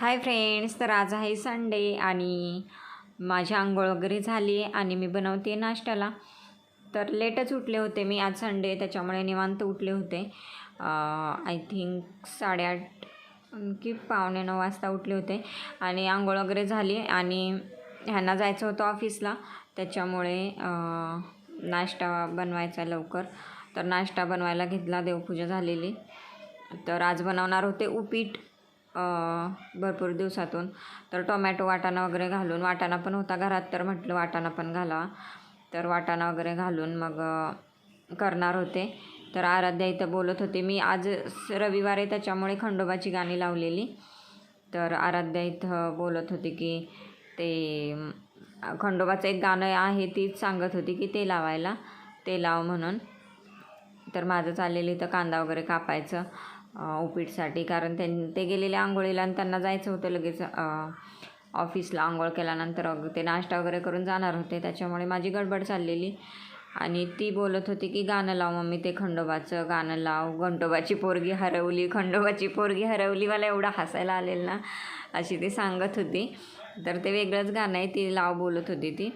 Hi friends तर आज आहे संडे आणि माझी आंघोळ वगैरे झाली आहे आणि मी बनवते नाश्त्याला. तर लेटच उठले होते मी आज संडे त्याच्यामुळे निवांत उठले होते. आय थिंक साडेआठ की पावणे नऊ वाजता उठले होते आणि आंघोळ वगैरे झाली आणि ह्यांना जायचं होतं ऑफिसला. त्याच्यामुळे नाश्ता बनवायचा लवकर. तर नाश्ता बनवायला घेतला देवपूजा झालेली. तर आज बनवणार होते उपीट. भरपूर दिवसातून. तर टोमॅटो वाटाणा वगैरे घालून वाटाणा पण होता घरात तर म्हटलं वाटाणा पण घालावा तर वाटाणा वगैरे घालून मग करणार होते. तर आराध्या इथं बोलत होते मी आज रविवार आहे त्याच्यामुळे खंडोबाची गाणी लावलेली. तर आराध्या इथं बोलत होती की ते खंडोबाचं एक गाणं आहे तीच सांगत होती की ते लावायला ते लाव म्हणून. तर माझं चाललेलं इथं कांदा वगैरे कापायचं. उपीटसाठी. कारण त्यां ते गेलेले आंघोळीला आणि त्यांना जायचं होतं लगेच ऑफिसला आंघोळ केल्यानंतर अग ते नाश्ता वगैरे करून जाणार होते. त्याच्यामुळे माझी गडबड चाललेली. आणि ती बोलत होती की गाणं लाव मम्मी ते खंडोबाचं गाणं लाव. खंडोबाची पोरगी हरवली. खंडोबाची पोरगी हरवली. मला एवढं हसायला आलेलं ना अशी ती सांगत होती. तर ते वेगळंच गाणं आहे. ती लाव बोलत होती ती.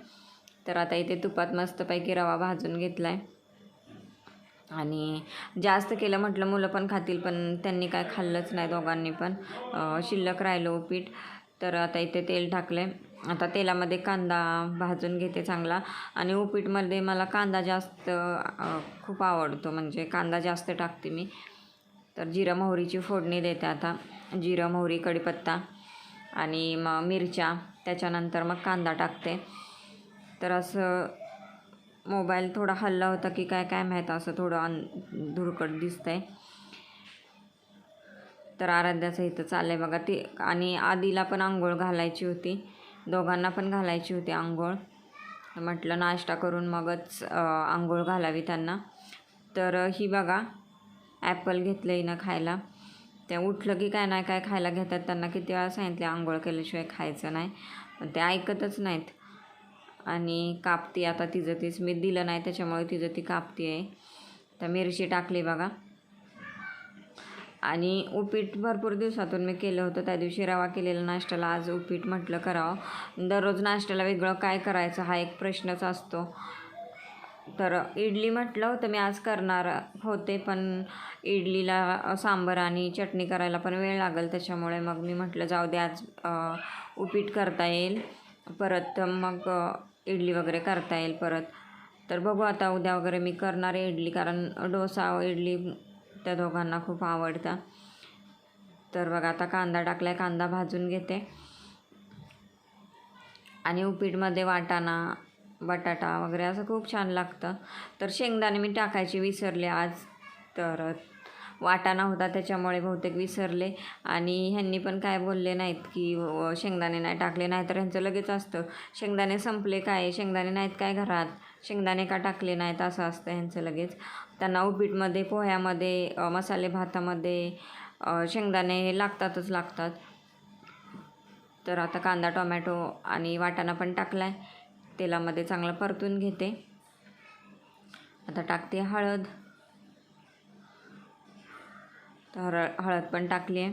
तर आता इथे तुपात मस्तपैकी रवा भाजून घेतला आहे आणि जास्त केलं म्हटलं मुलं पण खातील पण त्यांनी काय खाल्लंच नाही दोघांनी पण. शिल्लक राहिलं उपीट. तर आता इथे तेल टाकलं आहे आता तेलामध्ये कांदा भाजून घेते चांगला. आणि उपीटमध्ये मला कांदा जास्त खूप आवडतो. म्हणजे कांदा जास्त टाकते मी. तर जिरं मोहरीची फोडणी देते आता. जिरं मोहरी कढीपत्ता आणि मग मिरच्या. त्याच्यानंतर मग कांदा टाकते. तर असं मोबाईल थोडा हल्ला होता की काय काय माहीत असं थोडं अन धुरकट आहे तर आराध्याचं इथं चाललं आहे बघा. ती आणि आधीला पण आंघोळ घालायची होती. दोघांना पण घालायची होती आंघोळ. म्हटलं नाश्ता करून मगच आंघोळ घालावी त्यांना. तर ही बघा ॲपल घेतलं हिनं खायला. ते उठलं की काय नाही काय खायला घेतात त्यांना. किती वेळा सांगितले आंघोळ केल्याशिवाय खायचं नाही. पण ते ऐकतच नाहीत. आणि कापती आता तिचं तीच मी दिलं नाही त्याच्यामुळे तिचं ती कापती आहे. तर मिरची टाकली बघा. आणि उपीट भरपूर दिवसातून मी केलं होतं त्या दिवशी रवा केलेला नाश्त्याला आज उपीट म्हटलं करावं. दररोज नाश्त्याला वेगळं काय करायचं हा एक प्रश्नच असतो. तर इडली म्हटलं होतं मी आज करणार होते पण इडलीला सांबर आणि चटणी करायला पण वेळ लागेल त्याच्यामुळे मग मी म्हटलं जाऊ दे आज उपीट करता येईल. परत मग इडली वगैरे करता येईल परत. तर बघू आता उद्या वगैरे मी करणार आहे इडली कारण डोसा इडली त्या दोघांना खूप आवडतं. तर बघा आता कांदा टाकला आहे कांदा भाजून घेते. आणि उपीटमध्ये वाटाणा बटाटा वगैरे असं खूप छान लागतं. तर शेंगदाणे मी टाकायची विसरले आज. तर वाटाणा होता त्याच्यामुळे बहुतेक विसरले. आणि ह्यांनी पण काय बोलले नाहीत की शेंगदाणे नाही टाकले नाही तर ह्यांचं लगेच असतं शेंगदाणे संपले काय शेंगदाणे नाहीत काय घरात शेंगदाणे का टाकले नाहीत असं असतं ह्यांचं लगेच. त्यांना उपीटमध्ये पोह्यामध्ये मसाले भातामध्ये शेंगदाणे हे लागतातच लागतात. तर आता कांदा टोमॅटो आणि वाटाणा पण टाकला आहे तेलामध्ये चांगलं परतून घेते. आता टाकते हळद. तर हळद पण टाकली आहे.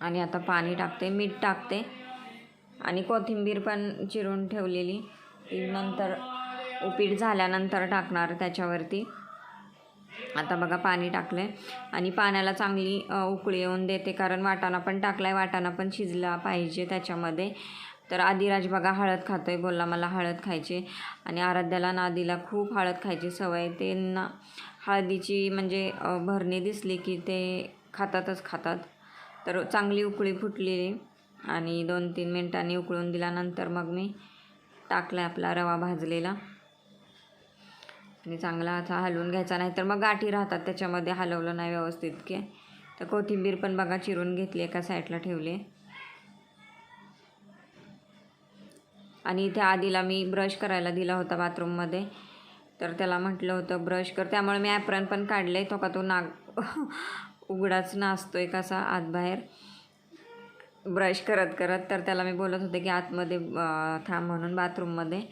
आणि आता पाणी टाकते मीठ टाकते. आणि कोथिंबीर पण चिरून ठेवलेली. ती नंतर उपीट झाल्यानंतर टाकणार त्याच्यावरती. आता बघा पाणी टाकलं आहे आणि पाण्याला चांगली उकळी येऊन देते कारण वाटाणा पण टाकला आहे वाटाणा पण शिजला पाहिजे त्याच्यामध्ये. तर आदिराज बघा हळद खातो आहे बोलला मला हळद खायची आणि आराध्याला नादीला खूप हळद खायची सवय त्यांना हळदीची म्हणजे भरणी दिसली की ते खातातच खातात. तर चांगली उकळी फुटलेली आणि दोन तीन मिनटांनी उकळून दिल्यानंतर मग मी टाकला आपला रवा भाजलेला. आणि चांगला असा हलवून घ्यायचा नाही तर मग गाठी राहतात त्याच्यामध्ये हलवलं नाही व्यवस्थित की. तर कोथिंबीर पण बघा चिरून घेतली एका साईडला ठेवली. आणि इथे आधीला मी ब्रश करायला दिला होता बाथरूममध्ये. तर त्याला म्हटलं होतं ब्रश कर. त्यामुळे मी ॲप्रन पण काढले तो का तो नाग उघडाच नाचतोय कसा आत बाहेर. ब्रश करत करत तर त्याला मी बोलत होते की आतमध्ये थांब म्हणून बाथरूममध्ये.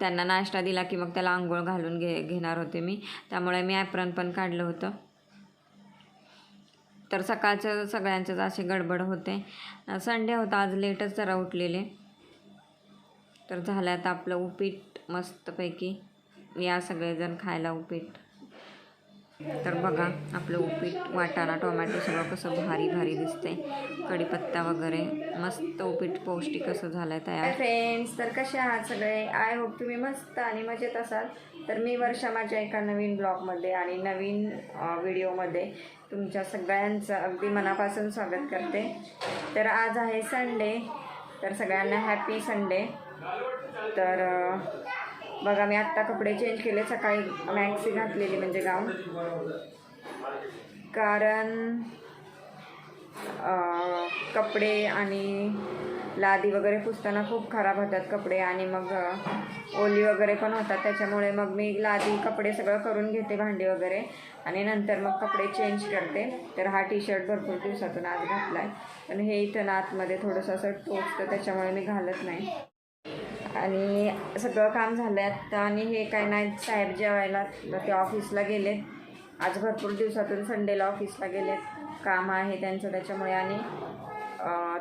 त्यांना नाश्ता दिला की मग त्याला आंघोळ घालून घे घेणार होते मी. त्यामुळे मी ॲप्रन पण काढलं होतं. तर सकाळचं सगळ्यांचंच असे गडबड होते. संडे होता आज लेटच जरा उठलेले. तर झालं आता आपलं उपीट. मस्तपैकी या सगळेजण खायला उपीट. तर बघा आपलं उपीट वाटाणा टोमॅटो सगळं कसं भारी भारी दिसते कढीपत्ता वगैरे मस्त उपीट पौष्टिक असं झालं आहे तयार फ्रेंड्स तर कसे आहात सगळे? आय होप तुम्ही मस्त आणि मजेत असाल. तर मी वर्षा माझ्या एका नवीन ब्लॉगमध्ये आणि नवीन व्हिडिओमध्ये तुमच्या सगळ्यांचं अगदी मनापासून स्वागत करते. तर आज आहे संडे तर सगळ्यांना हॅपी संडे तर बघा मी आत्ता कपडे चेंज केले. सकाळी मॅक्सी घातलेली म्हणजे गाऊन कारण कपडे आणि लादी वगैरे पुसताना खूप खराब होतात कपडे आणि मग ओली वगैरे पण होतात. त्याच्यामुळे मग मी लादी कपडे सगळं करून घेते भांडी वगैरे. आणि नंतर मग कपडे चेंज करते. तर हा टी शर्ट भरपूर दिवसातून आज घातला आहे पण हे इथं ना आतमध्ये थोडंसं असं टोचतं त्याच्यामुळे मी घालत नाही. आणि सगळं काम झालं आहे आणि हे काय नाही साहेब जेवायला तर ते ऑफिसला गेले. आज भरपूर दिवसातून संडेला ऑफिसला गेले. काम आहे त्यांचं त्याच्यामुळे आणि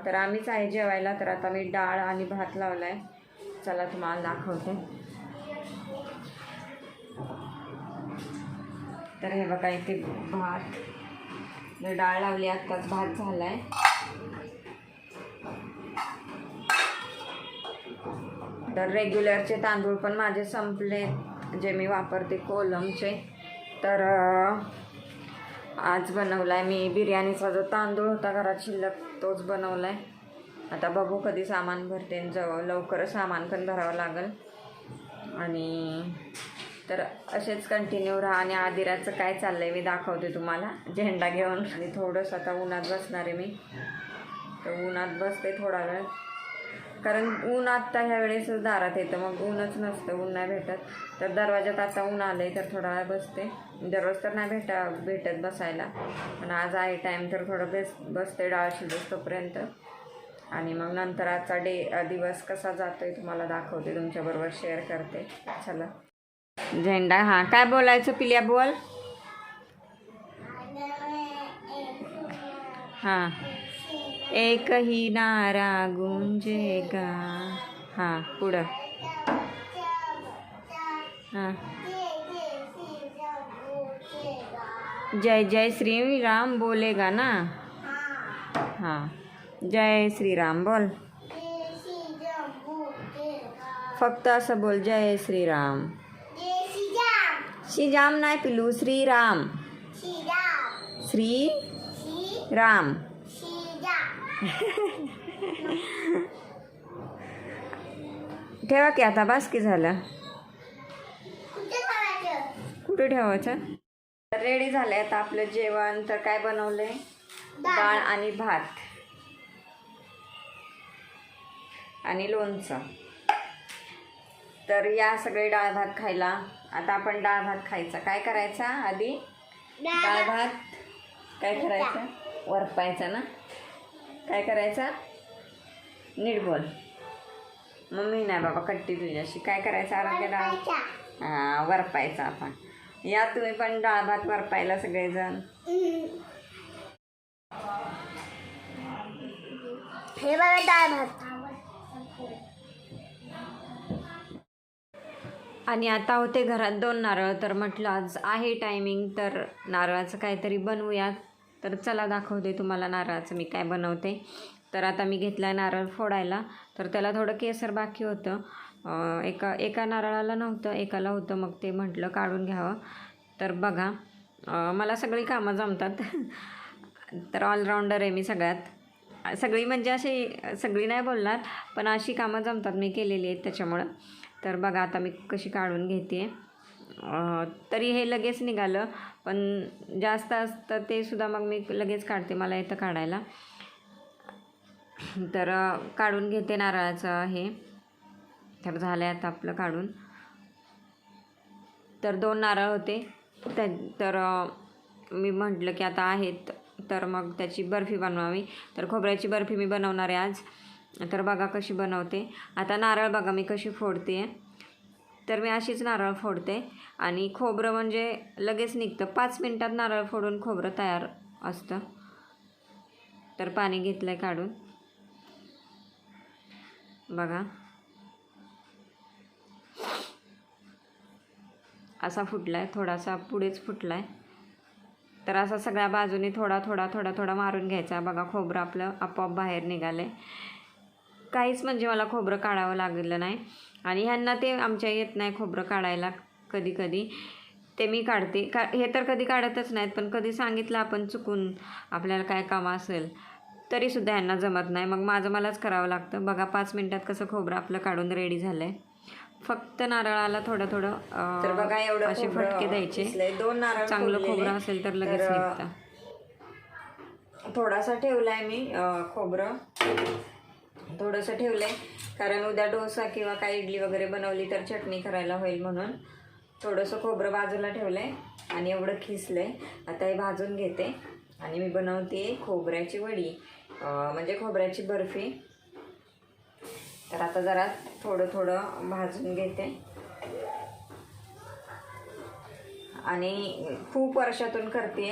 तर आम्हीच आहे जेवायला. तर आता मी डाळ आणि भात लावला आहे चला तुम्हाला दाखवते. तर हे बघा इथे भात. डाळ लावली आत्ताच भात झाला आहे तर रेग्युलरचे तांदूळ पण माझे संपले. जे मी वापरते कोलमचे. तर आज बनवला आहे मी बिर्याणीचा जो तांदूळ होता घरात शिल्लक तोच बनवला आहे आता बघू कधी सामान भरते आणि जवळ लवकरच सामान पण भरावं लागेल. आणि तर असेच कंटिन्यू राहा आणि आदिराचं काय चाललं आहे मी दाखवते तुम्हाला. झेंडा घेऊन आणि थोडंसं आता उन्हात बसणार आहे मी. तर उन्हात बसते थोडा वेळ. कारण ऊन आत्ता ह्या वेळेस दारात येतं. मग ऊनच नसतं ऊन नाही भेटत. तर दरवाजात आता ऊन आलं आहे तर थोडा वेळ बसते. दररोज तर नाही भेटा भेटत बसायला. पण आज आहे टाईम तर थोडं बेस बसते डाळ शिजत तोपर्यंत. आणि मग नंतर आजचा डे दिवस कसा जातो आहे तुम्हाला दाखवते. तुमच्याबरोबर शेअर करते. चला. झेंडा हां काय बोलायचं पिल्या बोल? हां. एक ही नारा गुंजेगा। हाँ पुढं. हाँ. जय जय श्री राम बोलेगा ना? हाँ. जय श्रीराम बोल. फक्त असं बोल जय श्रीराम. श्रीराम नाही पिलू श्रीराम. श्री राम ठेवा की आता बास की झालं. कुठे ठेवायचं? रेडी झालं आता आपलं जेवण. तर काय बनवलंय? डाळ आणि भात. आणि लोणचं. तर या सगळे डाळ भात खायला. आता आपण डाळ भात खायचा. काय करायचा आधी? डाळ भात. काय करायचं? वरपायचा ना? काय करायचा? नीट बोल. मम्मी नाही बाबा कट्टी तुझ्याशी. काय करायचं? आरोग्य डाळ? हां वरपायचा आपण. या तुम्ही पण डाळ भात वरपायला सगळेजण. हे बघा डाळ भात. आणि आता होते घरात दोन नारळ तर म्हटलं आज आहे टायमिंग तर नारळाचं काहीतरी बनवूयात. तर चला दाखवते तुम्हाला नारळाचं मी काय बनवते. तर आता मी घेतला नारळ फोडायला. तर त्याला थोडं केसर बाकी होतं. एका एका नारळाला नव्हतं एकाला होतं. मग ते म्हटलं काढून घ्यावं. तर बघा मला सगळी कामं जमतात. तर ऑलराऊंडर आहे मी सगळ्यात. सगळी म्हणजे अशी सगळी नाही बोलणार पण अशी कामं जमतात मी केलेली आहेत त्याच्यामुळं. तर बघा आता मी कशी काढून घेते तरी हे लगेच निघालं. पण जास्त असतं ते सुद्धा मग मी लगेच काढते मला येतं काढायला. तर काढून घेते नारळाचं हे. तर झालं आहे आता आपलं काढून. तर दोन नारळ होते. त्या तर मी म्हटलं की आता आहेत. तर मग त्याची बर्फी बनवावी. तर खोबऱ्याची बर्फी मी बनवणार आहे आज. तर बघा कशी बनवते. आता नारळ बघा मी कशी फोडते. आहे तर मी अशीच नारळ फोडते. आणि खोबरं म्हणजे लगेच निघतं. पाच मिनटात नारळ फोडून खोबरं तयार असतं. तर पाणी घेतलं आहे काढून. बघा. असा फुटला आहे थोडासा पुढेच फुटला आहे तर असा सगळ्या बाजूने थोडा थोडा थोडा थोडा मारून घ्यायचा. बघा खोबरं आपलं आपोआप बाहेर निघालं आहे काहीच म्हणजे मला खोबरं काढावं लागलं नाही. आणि ह्यांना ते आमच्या येत नाही खोबरं काढायला कधी कधी. ते मी काढते. का हे तर कधी काढतच नाहीत पण कधी सांगितलं आपण चुकून आपल्याला काय काम असेल तरीसुद्धा ह्यांना जमत नाही. मग माझं मलाच करावं लागतं. बघा पाच मिनटात कसं खोबरं आपलं काढून रेडी झालं आहे फक्त नारळाला थोडं थोडं तर बघा एवढं असे फटके द्यायचे. दोन नारळ चांगलं. खोबरं असेल तर लगेच निघतं. थोडासा ठेवलाय मी अं, खोबरं. थोडंसं ठेवलंय. कारण उद्या डोसा किंवा काही इडली वगैरे बनवली तर चटणी करायला होईल म्हणून. थोडंसं खोबरं बाजूला ठेवलंय आणि एवढं खिसलंय. आता हे भाजून घेते. आणि मी बनवते खोबऱ्याची वडी. म्हणजे खोबऱ्याची बर्फी. तर आता जरा थोडं थोडं भाजून घेते. आणि खूप वर्षातून करते.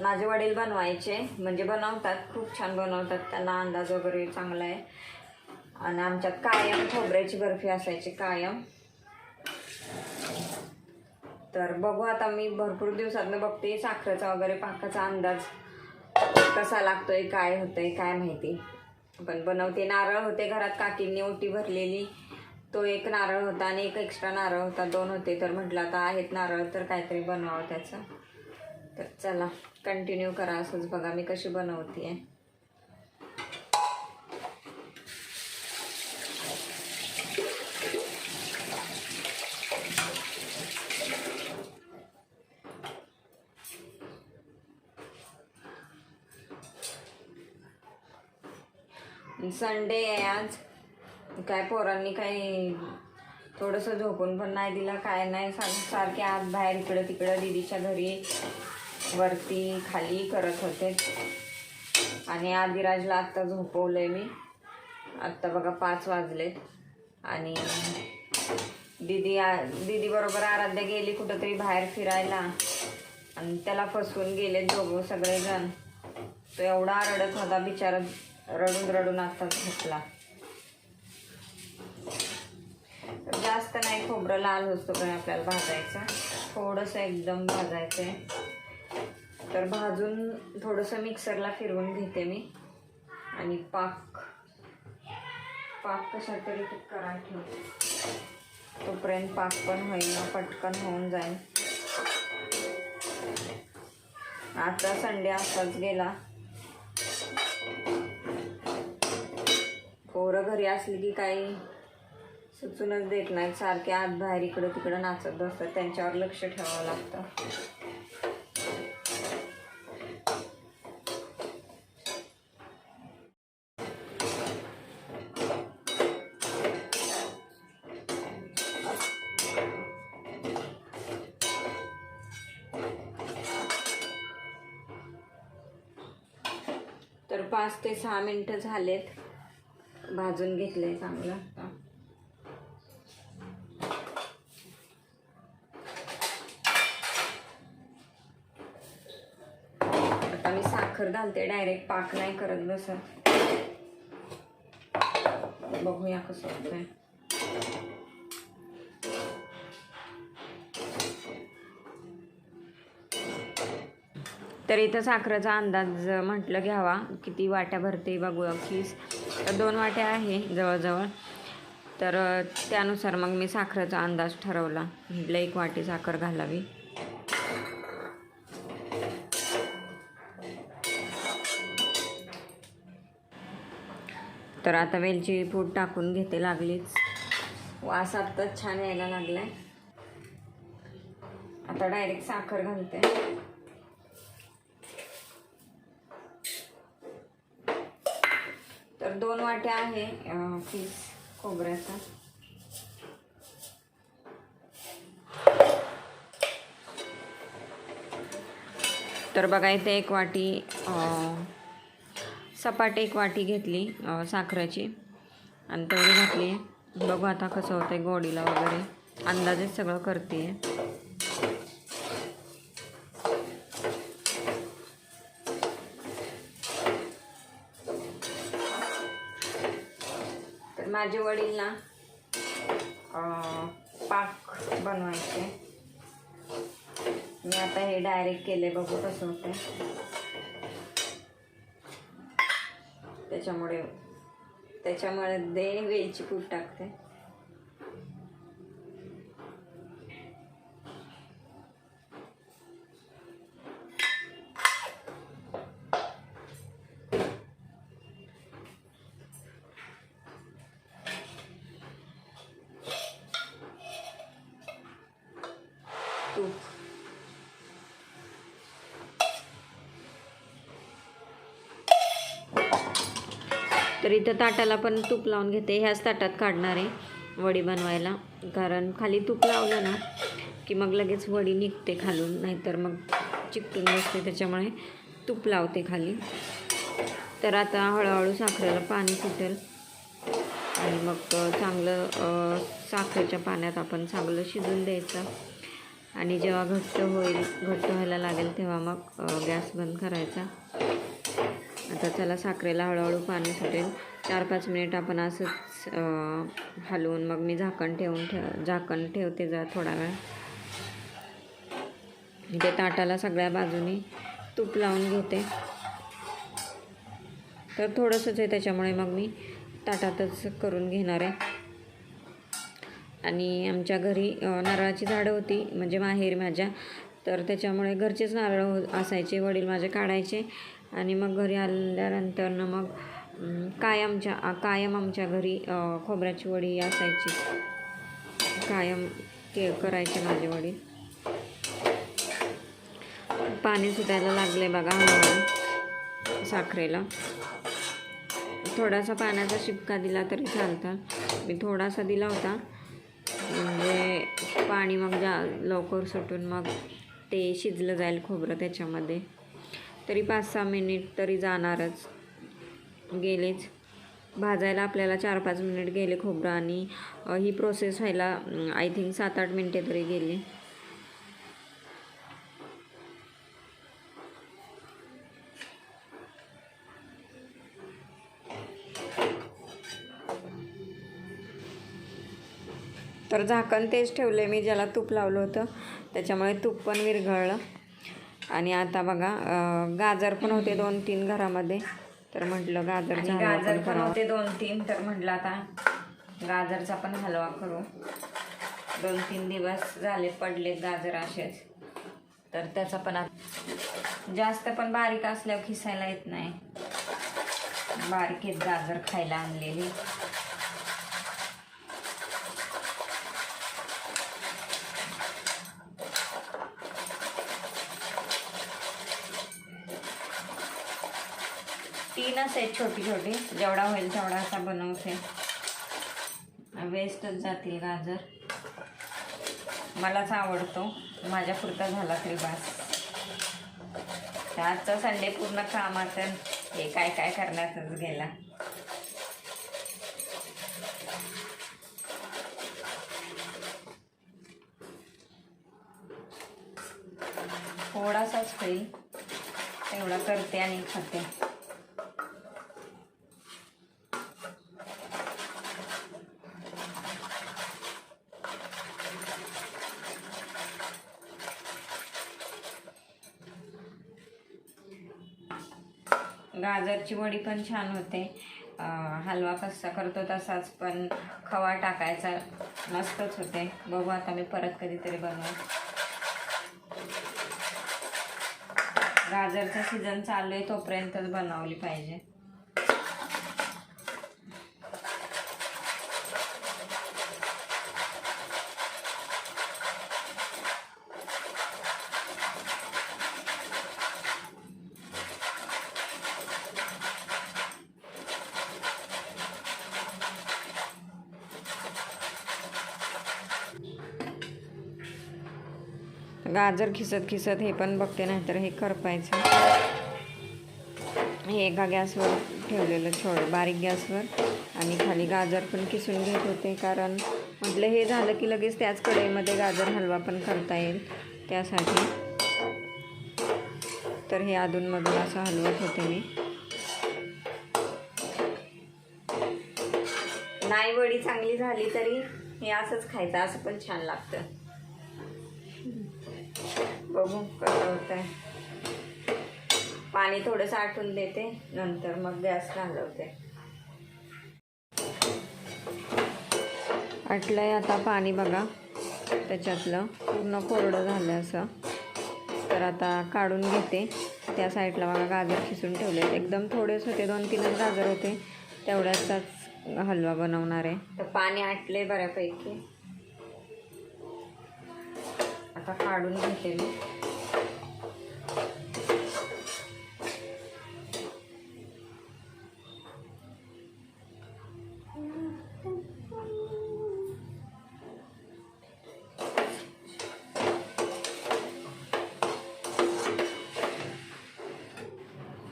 माझे वडील बनवायचे म्हणजे बनवतात खूप छान बनवतात. त्यांना अंदाज वगैरे चांगला आहे. आणि आमच्यात कायम खोबऱ्याची बर्फी असायची कायम. तर बघू आता मी भरपूर दिवसातनं बघते साखरेचा वगैरे पाकाचा अंदाज कसा लागतोय काय होतंय काय माहिती. पण बनवते नारळ होते घरात काकींनी ओटी भरलेली. तो एक नारळ होता आणि एक एक्स्ट्रा नारळ होता दोन होते. तर म्हटलं आता आहेत नारळ तर काहीतरी बनवावं त्याचं. तर चला कंटिन्यू करा असंच बघा मी कशी बनवते संडे आहे आज. काय पोरांनी काही थोडंसं झोपून पण नाही दिला काय नाही सारखे आज बाहेर इकडं तिकडं दिदीच्या घरी वरती खाली करत होते. आणि आदिराजला आत्ता झोपवलंय मी. आत्ता बघा पाच वाजलेत आणि दिदी आ दिदी बरोबर आराध्या गेली कुठंतरी बाहेर फिरायला. आणि त्याला फसवून गेले दोघं सगळेजण. तो एवढा रडत होता बिचारा रडून रडून आत्ताच झोपला. जास्त नाही खोबरं लाल होतो पण आपल्याला भाजायचं. थोडंसं एकदम भाजायचं आहे तर भाजून थोडंसं मिक्सरला फिरवून घेते मी. आणि पाक पाक कशा तरी करा ठेवते तोपर्यंत पाक पण होईल पटकन होऊन जाईल आता संडे असाच गेला. पोरं घरी असली की काही सुचूनच देत नाहीत. सारखे आत बाहेर इकडं तिकडं नाचत बसतात. त्यांच्यावर लक्ष ठेवावं लागतं. पाच ते सहा मिनटं झालेत. भाजून घेतलंय चांगलं आता. आता मी साखर घालते डायरेक्ट पाक नाही करत बसत. बघूया कसं होतंय. तर इथं साखरेचा अंदाज म्हटलं घ्यावा किती वाट्या भरते बघूया फीस तर दोन वाट्या आहे जवळजवळ. तर त्यानुसार मग मी साखरेचा अंदाज ठरवला. म्हटलं एक वाटी साखर घालावी. तर आता वेलची पूड टाकून घेते लागलीच. वास आत्ताच छान यायला लागलाय. आता डायरेक्ट साखर घालते. दोन वाट्या आहे पीस खोबऱ्याचा. तर बघा इथे एक वाटी सपाट एक वाटी घेतली साखरेची. आणि तेवढी घातली. बघू आता कसं होतं आहे गोडीला वगैरे. अंदाजेच सगळं करते माझे वडील ना पाक बनवायचे. मी आता हे डायरेक्ट केले बघू कसं होते त्याच्यामुळे त्याच्यामुळे दे वेलची पूड टाकते. तर इथं ताटाला पण तूप लावून घेते. ह्याच ताटात काढणार आहे वडी बनवायला. कारण खाली तूप लावलं ना की मग लगेच वडी निघते खालून. नाहीतर मग चिकटून बसते. त्याच्यामुळे तूप लावते खाली. तर आता हळूहळू साखरेला पाणी सुटेल आणि मग चांगलं साखरेच्या पाण्यात आपण चांगलं शिजून द्यायचं. आणि जेव्हा घट्ट होईल घट्ट व्हायला लागेल तेव्हा मग गॅस बंद करायचा. आता त्याला साखरेला हळूहळू पाणी सुटेल चार पाच मिनिट आपण असंच हलवून मग मी झाकण ठेवून ठेव झाकण ठेवते जा थोडा वेळ. इथे ताटाला सगळ्या बाजूनी तूप लावून घेते. तर थोडंसंच आहे त्याच्यामुळे मग मी ताटातच करून घेणार आहे. आणि आमच्या घरी नारळाची झाडं होती म्हणजे माहेर माझ्या. तर त्याच्यामुळे घरचेच नारळ हो, असायचे वडील माझे काढायचे. आणि मग घरी आल्यानंतरनं मग कायम कायमच्या कायम आमच्या घरी खोबऱ्याची वडी असायची. कायम के करायचे माझे वडील. पाणी सुटायला लागले बघा हळूहळू साखरेला. थोडासा पाण्याचा शिपका दिला तरी चालतं. मी थोडासा दिला होता. म्हणजे पाणी मग जा लवकर सुटून मग ते शिजलं जाईल खोबरं त्याच्यामध्ये. तरी पाच सहा मिनिट तरी जाणारच. गेलेच. भाजायला आपल्याला चार पाच मिनिट गेले खोबरं आणि ही प्रोसेस व्हायला आय थिंक सात आठ मिनटे तरी गेली. तर झाकण तेच ठेवले मी ज्याला तूप लावलं होतं. त्याच्यामुळे तूप पण विरघळलं. आणि आता बघा गाजर पण होते दोन तीन घरामध्ये. तर म्हटलं गाजर गाजर पण. होते दोन तीन तर म्हटलं आता गाजरचा पण हलवा करू. दोन तीन दिवस झाले पडलेत गाजर असेच. तर त्याचा पण आत- जास्त पण बारीक असल्यावर खिसायला येत नाही. बारीक आहेत गाजर खायला आणलेली. तीनच आहेत छोटी छोटी. जेवढा होईल तेवढा असा बनवते. वेस्टच जातील गाजर. मलाच आवडतो. माझ्या पुरता झाला तरी बास. तर आजचा संडे पूर्ण कामात हे काय काय करण्यातच गेला. थोडासाच होईल. तेवढा करते आणि खाते. गाजरची वडी पण छान होते. हलवा कसा करतो तसाच पण खवा टाकायचा मस्तच होते. बघू आता मी परत कधीतरी बनवू. गाजरचा सीझन चालू आहे तोपर्यंतच बनवली पाहिजे. गाजर खिसत खिसत हे पण बघते नाहीतर हे करपायचं. हे एका गॅसवर ठेवलेलं थोडं बारीक गॅसवर. आणि खाली गाजर पण किसून घेत होते कारण म्हटलं हे झालं की लगेच त्याच कढईमध्ये गाजर हलवा पण करता येईल त्यासाठी. तर हे अधूनमधून असं हलवत होते मी. नाही वडी चांगली झाली तरी हे असंच खायचं असं पण छान लागतं. बघू कसं होतंय. पाणी थोडंसं आटून देते नंतर मग गॅस घालवते. आटलंय आता पाणी बघा त्याच्यातलं पूर्ण कोरडं झालं असं. तर आता काढून घेते. त्या साईडला बघा गाजर खिसून ठेवले एकदम थोडेच होते दोन तीनच गाजर होते. तेवढ्याचाच हलवा बनवणार आहे. तर पाणी आटले बऱ्यापैकी. आता काढून घेते मी.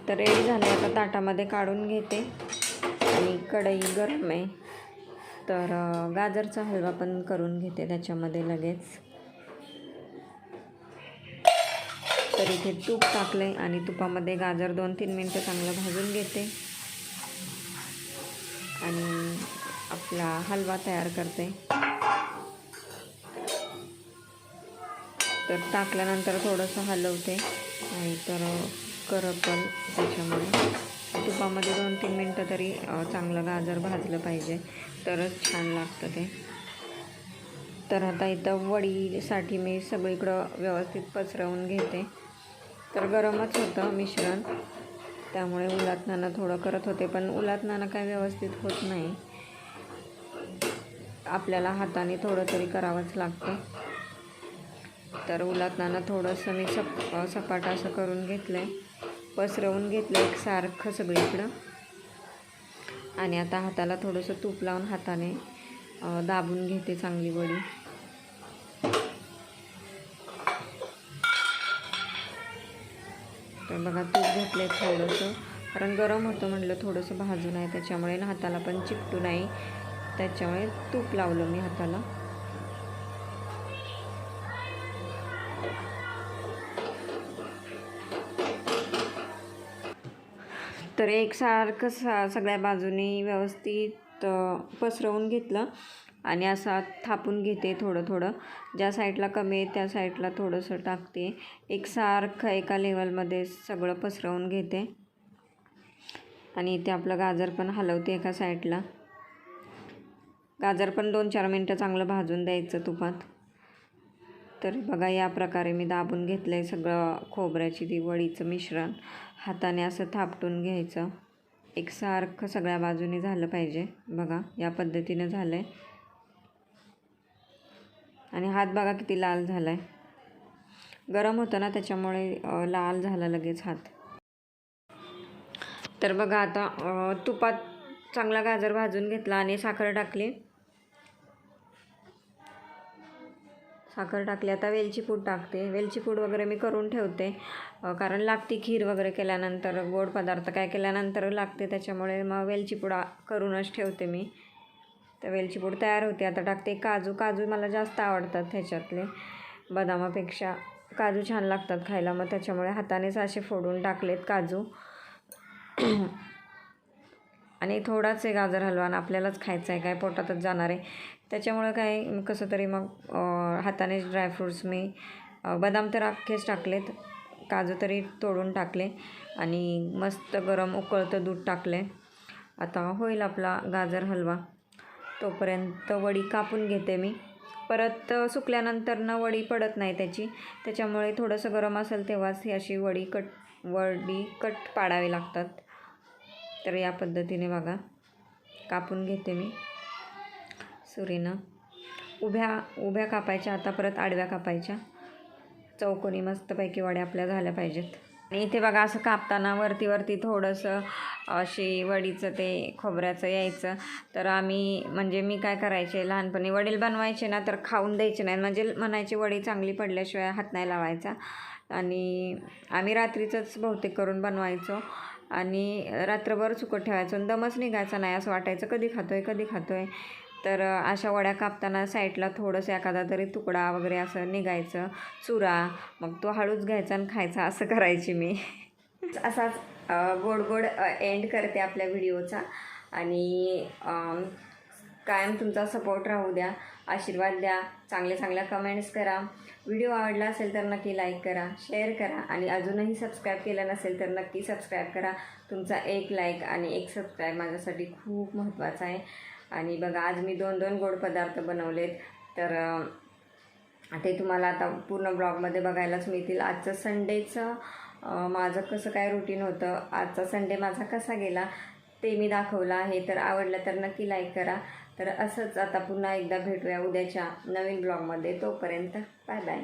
तर रेडी झाले आता ताटामध्ये काढून घेते. आणि कढई गरम आहे. तर गाजरचा हलवा पण करून घेते त्याच्यामध्ये लगेच. तर इथे तूप टाकले आणि तुपामध्ये गाजर दोन तीन मिनटं चांगलं भाजून घेते. आणि आपला हलवा तयार करते. तर टाकल्यानंतर थोडंसं हलवते. नाहीतर करपल त्याच्यामुळे. तुपामध्ये दोन तीन मिनटं तरी चांगलं गाजर भाजलं पाहिजे. तरच छान लागतं ते. तर आता इथं वडीसाठी मी सगळीकडं व्यवस्थित पसरवून घेते. तर गरमच होतं मिश्रण. त्यामुळे उलातनानं थोडं करत होते पण उलातनानं काय व्यवस्थित होत नाही. आपल्याला हाताने थोडं तरी करावंच लागतं. तर उलातनानं थोडंसं मी सप सपाट असं करून घेतलं आहे पसरवून घेतलं एक सारखं सगळीकडं. आणि आता हाताला थोडंसं तूप लावून हाताने दाबून घेते चांगली वडी. तर बघा तूप घेतलं आहे थोडंसं. कारण गरम होतं म्हटलं थोडंसं भाजून आहे. त्याच्यामुळे ना हाताला पण चिकटू नाही. त्याच्यामुळे तूप लावलं मी हाताला. तर एकसारखं सा सगळ्या बाजूनी व्यवस्थित पसरवून घेतलं. आणि असा थापून घेते थोडं थोडं. ज्या साईडला कमी आहे त्या साईडला थोडंसं टाकते. एकसारखं एका लेवलमध्ये सगळं पसरवून घेते. आणि इथे आपलं गाजर पण हलवते एका साईडला. गाजर पण दोन चार मिनटं चांगलं भाजून द्यायचं तुपात. तर बघा या प्रकारे मी दाबून घेतलं आहे सगळं खोबऱ्याची ती वडीचं मिश्रण. हाताने असं थापटून घ्यायचं. एकसारखं सगळ्या बाजूने झालं पाहिजे. बघा या पद्धतीनं झालं आहे आणि हात बघा किती लाल झाला आहे गरम होतं ना त्याच्यामुळे लाल झाला लगेच हात. तर बघा आता तुपात चांगला गाजर भाजून घेतला आणि साखर टाकली. साखर टाकली. आता वेलची पूड टाकते. वेलची पूड वगैरे मी करून ठेवते. कारण लागते खीर वगैरे केल्यानंतर गोड पदार्थ काय केल्यानंतर लागते त्याच्यामुळे मग वेलची पूड करूनच ठेवते मी. तर वेलची पूड तयार होते. आता टाकते काजू. काजू मला जास्त आवडतात ह्याच्यातले. बदामापेक्षा काजू छान लागतात खायला. मग त्याच्यामुळे हातानेच असे फोडून टाकलेत काजू. आणि थोडाच आहे गाजर हलवा आणि आपल्यालाच खायचा आहे. काय पोटातच जाणार आहे. त्याच्यामुळं काय कसं तरी मग हाताने हातानेच ड्रायफ्रूट्स मी बदाम तर अख्खेच टाकलेत. काजू तरी तोडून टाकले. आणि मस्त गरम उकळतं दूध टाकले आता होईल आपला गाजर हलवा. तोपर्यंत वडी कापून घेते मी. परत सुकल्यानंतर ना वडी पडत नाही त्याची. त्याच्यामुळे थोडंसं गरम असेल तेव्हाच ही अशी वडी कट वडी कट पाडावी लागतात. तर या पद्धतीने बघा. कापून घेते मी सुरीनं. उभ्या उभ्या कापायच्या आता परत आडव्या कापायच्या. चौकोनी मस्तपैकी वड्या आपल्या झाल्या पाहिजेत. आणि इथे बघा असं कापताना वरती वरती थोडंसं अशी वडीचं ते खोबऱ्याचं यायचं. तर आम्ही म्हणजे मी काय करायचे लहानपणी वडील बनवायचे ना तर खाऊन द्यायचे नाही म्हणजे म्हणायचे वडी चांगली पडल्याशिवाय हात नाही लावायचा. आणि आम्ही रात्रीचंच बहुतेक करून बनवायचो. आणि रात्रभर सुकत ठेवायचो आणि दमच निघायचा नाही असं वाटायचं कधी खातो आहे कधी खातो आहे तर अशा वड्या कापताना साईडला थोडंसं एखादा तरी तुकडा वगैरे असं निघायचं चुरा मग तो हळूच घ्यायचा आणि खायचा असं करायची मी. असाच गोड गोड एंड करते आपल्या व्हिडिओचा. आणि कायम तुमचा सपोर्ट राहू द्या आशीर्वाद द्या चांगल्या चांगल्या कमेंट्स करा. व्हिडिओ आवडला असेल तर नक्की लाईक करा शेअर करा आणि अजूनही सबस्क्राईब केलं नसेल तर नक्की सबस्क्राईब करा. तुमचा एक लाईक आणि एक सबस्क्राईब माझ्यासाठी खूप महत्त्वाचा आहे. आणि बघा आज मी दोन दोन गोड पदार्थ बनवलेत. तर ते तुम्हाला आता पूर्ण ब्लॉगमध्ये बघायलाच मिळतील. आजचं संडेचं माझं कसं काय रुटीन होतं आजचा संडे माझा कसा गेला ते मी दाखवलं आहे. तर आवडलं तर नक्की लाईक करा. तर असंच आता पुन्हा एकदा भेटूया उद्याच्या नवीन ब्लॉगमध्ये. तोपर्यंत बाय बाय